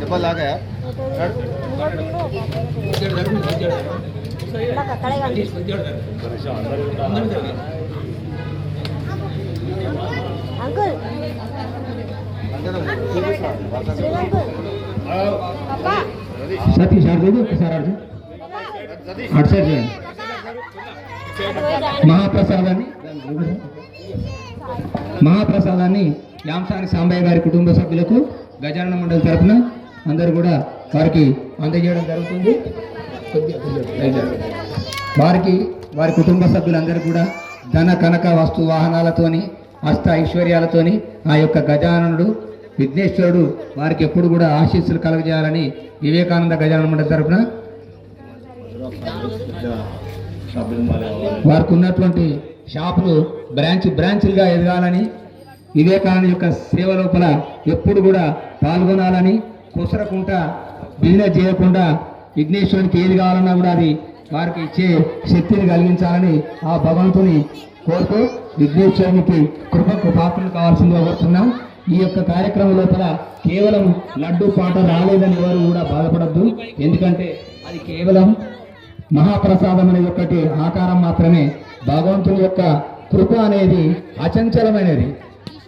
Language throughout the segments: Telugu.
దెబ్బలు లాగా అంకుల్ అంకుల్ సతీష్ ఆడు చూడు ఒకసారి ఆడు. అటు సైడ్ చూడండి మహాప్రసాదాన్ని మహాప్రసాదాన్ని యాంసాని సాంబయ్య గారి కుటుంబ సభ్యులకు గజానన మండలి తరపున అందరూ కూడా వారికి అందజేయడం జరుగుతుంది. వారికి వారి కుటుంబ సభ్యులందరూ కూడా ధన కనక వస్తు వాహనాలతోని అష్ట ఐశ్వర్యాలతోని ఆ యొక్క గజాననుడు విఘ్నేశ్వరుడు వారికి ఎప్పుడు కూడా ఆశీస్సులు కలగజేయాలని వివేకానంద గజానన మండలి తరపున వారికి ఉన్నటువంటి షాపులు బ్రాంచ్ బ్రాంచ్లుగా ఎదగాలని వివేకానంద యొక్క సేవ లోపల ఎప్పుడు కూడా పాల్గొనాలని కుసరకుండా బిజినెస్ చేయకుండా విఘ్నేశ్వరునికి ఏది కావాలన్నా కూడా అది వారికి ఇచ్చే శక్తిని కలిగించాలని ఆ భగవంతుని కోరుతూ విఘ్నేశ్వరునికి కృపకు పాత్రలు కావాల్సిందిగా కోరుతున్నాం. ఈ యొక్క కార్యక్రమం లోపల కేవలం లడ్డు పాట రాలేదని ఎవరు కూడా బాధపడద్దు. ఎందుకంటే అది కేవలం మహాప్రసాదం అనేది ఒకటి ఆకారం మాత్రమే. భగవంతుని యొక్క కృప అనేది అచంచలమైనది.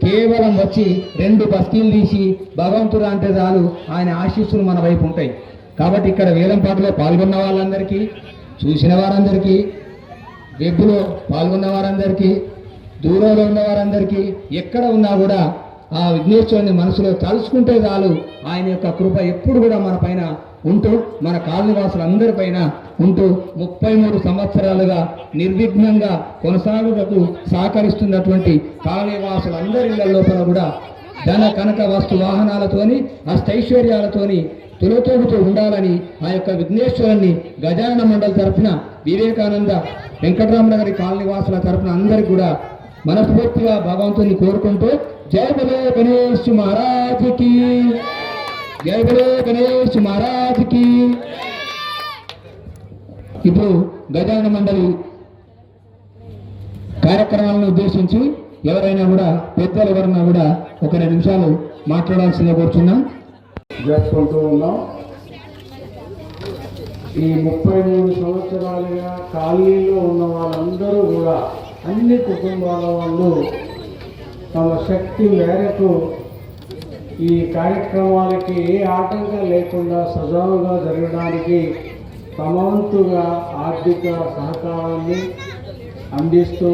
కేవలం వచ్చి రెండు బస్తీలు తీసి భగవంతుడు అంటే చాలు ఆయన ఆశీస్సులు మన వైపు ఉంటాయి. కాబట్టి ఇక్కడ వేలంపాటలో పాల్గొన్న వాళ్ళందరికీ చూసిన వారందరికీ వెబ్లో పాల్గొన్న వారందరికీ దూరంలో ఉన్న వారందరికీ ఎక్కడ ఉన్నా కూడా ఆ విఘ్నేశ్వరుని మనసులో తలుచుకుంటే చాలు ఆయన యొక్క కృప ఎప్పుడు కూడా మన పైన ఉంటూ మన కాలనివాసులందరి పైన ఉంటూ ముప్పై మూడు సంవత్సరాలుగా నిర్విఘ్నంగా కొనసాగుటకు సహకరిస్తున్నటువంటి కాలనివాసులందరి ఇళ్ళ లోపల కూడా ధన కనక వస్తు వాహనాలతోని అష్టైశ్వర్యాలతోని తులతూగుతూ ఉండాలని ఆ యొక్క విఘ్నేశ్వరుని గజానన మండలి తరఫున వివేకానంద వెంకటరామనగరి కాలనివాసుల తరఫున అందరూ కూడా మనస్ఫూర్తిగా భగవంతుని కోరుకుంటూ జయ బలో గణేష్ మహారాజుకి జయ బలో గణేష్ మహారాజుకి ఇప్పుడు గజాన మండలి కార్యక్రమాలను ఉద్దేశించి ఎవరైనా కూడా పెద్దలు ఎవరైనా కూడా ఒక రెండు నిమిషాలు మాట్లాడాల్సిందిగా కోరుచున్నాం. జరుపుకుంటూ ఉన్నాం. ఈ ముప్పై మూడు సంవత్సరాలుగా కాలనీలో ఉన్న వాళ్ళందరూ కూడా అన్ని కుటుంబాల వాళ్ళు తమ శక్తి మేరకు ఈ కార్యక్రమాలకి ఏ ఆటంకం లేకుండా సజావుగా జరగడానికి తమ వంతుగా ఆర్థిక సహకారాన్ని అందిస్తూ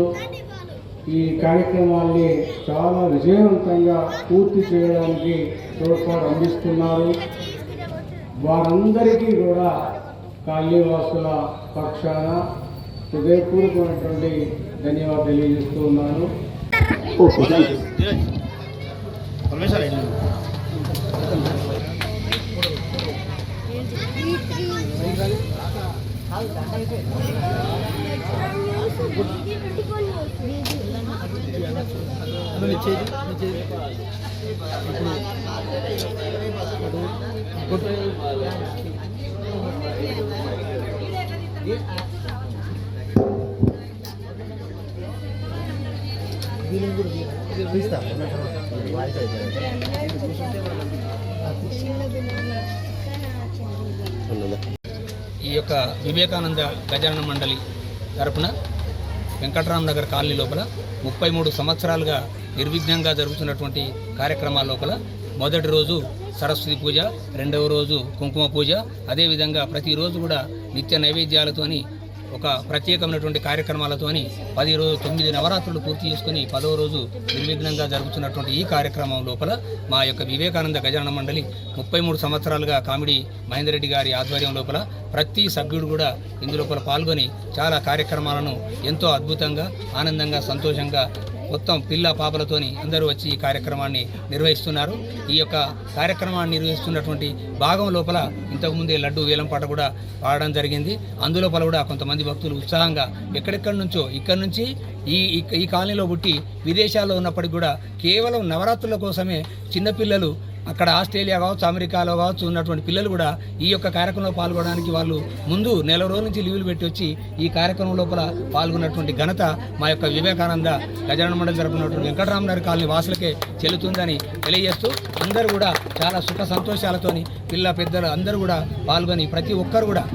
ఈ కార్యక్రమాల్ని చాలా విజయవంతంగా పూర్తి చేయడానికి తోడ్పాటు అందిస్తున్నారు. వారందరికీ కూడా కాళీవాసుల పక్షాన హృదయపూర్వకమైనటువంటి ధన్యవాదాలు తెలియజేస్తూ ఉన్నాను. ఈ యొక్క వివేకానంద గజానన మండలి తరపున వెంకటరామ్ నగర్ కాలనీ లోపల ముప్పై మూడు సంవత్సరాలుగా నిర్విఘ్నంగా జరుగుతున్నటువంటి కార్యక్రమాల లోపల మొదటి రోజు సరస్వతి పూజ రెండవ రోజు కుంకుమ పూజ. అదేవిధంగా ప్రతిరోజు కూడా నిత్య నైవేద్యాలతోని ఒక ప్రత్యేకమైనటువంటి కార్యక్రమాలతోని పది రోజు తొమ్మిది నవరాత్రులు పూర్తి చేసుకుని పదవ రోజు నిర్విఘ్నంగా జరుగుతున్నటువంటి ఈ కార్యక్రమం లోపల మా యొక్క వివేకానంద గజాన మండలి ముప్పై మూడు సంవత్సరాలుగా కామెడీ మహేందరెడ్డి గారి ఆధ్వర్యం లోపల ప్రతి సభ్యుడు కూడా ఇందులోపల పాల్గొని చాలా కార్యక్రమాలను ఎంతో అద్భుతంగా ఆనందంగా సంతోషంగా మొత్తం పిల్ల పాపలతోని అందరూ వచ్చి ఈ కార్యక్రమాన్ని నిర్వహిస్తున్నారు. ఈ యొక్క కార్యక్రమాన్ని నిర్వహిస్తున్నటువంటి భాగం లోపల ఇంతకుముందే లడ్డు వేలంపాట కూడా పాడడం జరిగింది. అందులోపల కూడా కొంతమంది భక్తులు ఉత్సాహంగా ఎక్కడెక్కడి నుంచో ఇక్కడ నుంచి ఈ ఈ- ఈ కాలనీలో పుట్టి విదేశాల్లో ఉన్నప్పటికీ కూడా కేవలం నవరాత్రుల కోసమే చిన్నపిల్లలు అక్కడ ఆస్ట్రేలియా కావచ్చు అమెరికాలో కావచ్చు ఉన్నటువంటి పిల్లలు కూడా ఈ యొక్క కార్యక్రమంలో పాల్గొనడానికి వాళ్ళు ముందు నెల రోజుల నుంచి లీవులు పెట్టి వచ్చి ఈ కార్యక్రమం లోపల పాల్గొన్నటువంటి ఘనత మా యొక్క వివేకానంద గజానన మండలి జరుపుకున్నటువంటి వెంకటరామనగర్ కాలనీ వాసులకే చెల్లుతుందని తెలియజేస్తూ అందరూ కూడా చాలా సుఖ సంతోషాలతోని పిల్ల పెద్దలు అందరూ కూడా పాల్గొని ప్రతి ఒక్కరు కూడా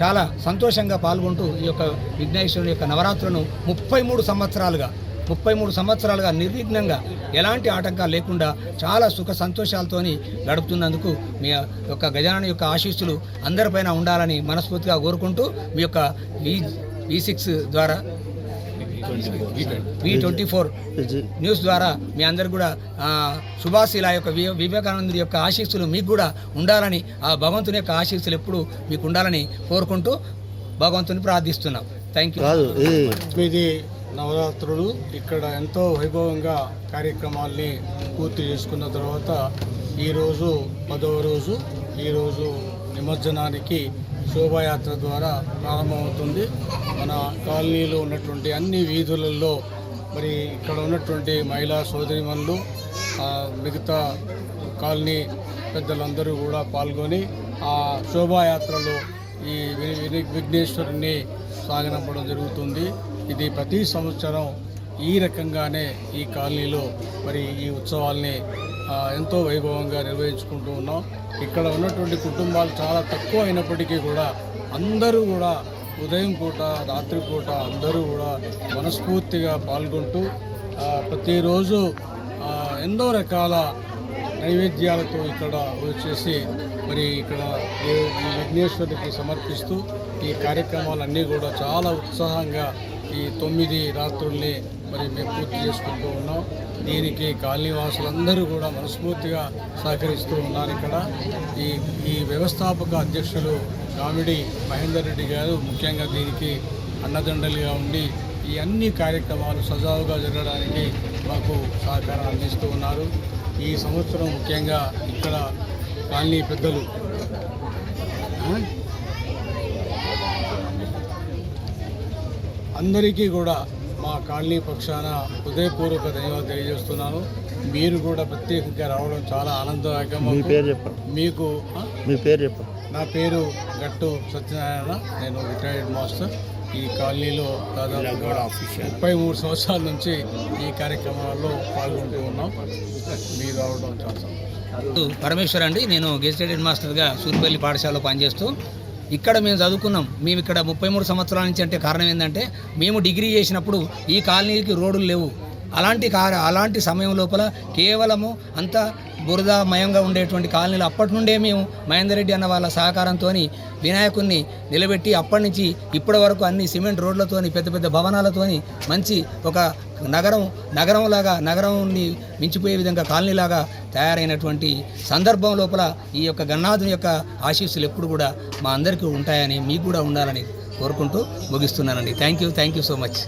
చాలా సంతోషంగా పాల్గొంటూ ఈ యొక్క విఘ్నేశ్వరుని యొక్క నవరాత్రులను ముప్పై మూడు సంవత్సరాలుగా ముప్పై మూడు సంవత్సరాలుగా నిర్విఘ్నంగా ఎలాంటి ఆటంకాలు లేకుండా చాలా సుఖ సంతోషాలతోని గడుపుతున్నందుకు మీ యొక్క గజానన యొక్క ఆశీస్సులు అందరిపైన ఉండాలని మనస్ఫూర్తిగా కోరుకుంటూ మీ యొక్క వి వి సిక్స్ ద్వారా వి ట్వంటీ ఫోర్ న్యూస్ ద్వారా మీ అందరు కూడా ఆ, సుభాష్ ఇలా యొక్క వివేకానందుడి యొక్క ఆశీస్సులు మీకు కూడా ఉండాలని ఆ భగవంతుని యొక్క ఆశీస్సులు ఎప్పుడు మీకు ఉండాలని కోరుకుంటూ భగవంతుని ప్రార్థిస్తున్నాం. థ్యాంక్ యూ నవరాత్రులు ఇక్కడ ఎంతో వైభవంగా కార్యక్రమాల్ని పూర్తి చేసుకున్న తర్వాత ఈరోజు పదవ రోజు ఈరోజు నిమజ్జనానికి శోభాయాత్ర ద్వారా ప్రారంభమవుతుంది. మన కాలనీలో ఉన్నటువంటి అన్ని వీధులలో మరి ఇక్కడ ఉన్నటువంటి మహిళా సోదరిమణులు మిగతా కాలనీ పెద్దలందరూ కూడా పాల్గొని ఆ శోభాయాత్రలో ఈ వి- విఘ్నేశ్వరుని సాగనంపడం జరుగుతుంది. ఇది ప్రతి సంవత్సరం ఈ రకంగానే ఈ కాలనీలో మరి ఈ ఉత్సవాల్ని ఎంతో వైభవంగా నిర్వహించుకుంటూ ఉన్నాం. ఇక్కడ ఉన్నటువంటి కుటుంబాలు చాలా తక్కువ అయినప్పటికీ కూడా అందరూ కూడా ఉదయం పూట రాత్రి పూట అందరూ కూడా మనస్ఫూర్తిగా పాల్గొంటూ ప్రతిరోజు ఎన్నో రకాల నైవేద్యాలతో ఇక్కడ వచ్చేసి మరి ఇక్కడ దేవు- ఈ విఘ్నేశ్వరుడికి సమర్పిస్తూ ఈ కార్యక్రమాలన్నీ కూడా చాలా ఉత్సాహంగా ఈ తొమ్మిది రాత్రుల్ని మరి మేము పూర్తి చేసుకుంటూ ఉన్నాం. దీనికి కాలనీవాసులందరూ కూడా మనస్ఫూర్తిగా సహకరిస్తూ ఉన్నారు ఇక్కడ. ఈ ఈ వ్యవస్థాపక అధ్యక్షులు కామిడి మహేందర్ రెడ్డి గారు ముఖ్యంగా దీనికి అన్నదండలుగా ఉండి ఈ అన్ని కార్యక్రమాలు సజావుగా జరగడానికి మాకు సహకారం అందిస్తూ ఉన్నారు. ఈ సంవత్సరం ముఖ్యంగా ఇక్కడ కాలనీ పెద్దలు అందరికీ కూడా మా కాలనీ పక్షాన హృదయపూర్వక ధన్యవాదాలు తెలియజేస్తున్నాను. మీరు కూడా ప్రత్యేకంగా రావడం చాలా ఆనందదాయకం. మీ మాకు. పేరు చెప్పండి. మీకు? మీ పేరు చెప్పండి. నా పేరు గట్టు సత్యనారాయణ. నేను రిటైర్డ్ మాస్టర్ ఈ కాలనీలో దాదాపుగా ముప్పై మూడు సంవత్సరాల నుంచి ఈ కార్యక్రమాల్లో పాల్గొంటూ ఉన్నాం. మీరు రావడం చాలా సంతోషం. పరమేశ్వర్ అండి. నేను గెజిటెడ్ హెడ్ మాస్టర్గా సూరిపల్లి పాఠశాలలో పనిచేస్తూ ఇక్కడ మేము చదువుకున్నాం. మేము ఇక్కడ ముప్పై మూడు సంవత్సరాల నుంచి అంటే కారణం ఏంటంటే మేము డిగ్రీ చేసినప్పుడు ఈ కాలనీకి రోడ్లు లేవు. అలాంటి కా అలాంటి సమయం లోపల కేవలము అంత బురదమయంగా ఉండేటువంటి కాలనీలు అప్పటి నుండే మేము మహేందర్ రెడ్డి అన్న వాళ్ళ సహకారంతో వినాయకుడిని నిలబెట్టి అప్పటి నుంచి ఇప్పటి వరకు అన్ని సిమెంట్ రోడ్లతోని పెద్ద పెద్ద భవనాలతోని మంచి ఒక నగరం నగరంలాగా నగరంని మించిపోయే విధంగా కాలనీలాగా తయారైనటువంటి సందర్భం లోపల ఈ యొక్క గణనాథుని యొక్క ఆశీస్సులు ఎప్పుడు కూడా మా అందరికీ ఉంటాయని మీకు కూడా ఉండాలని కోరుకుంటూ ముగిస్తున్నానండి. Thank you thank you so much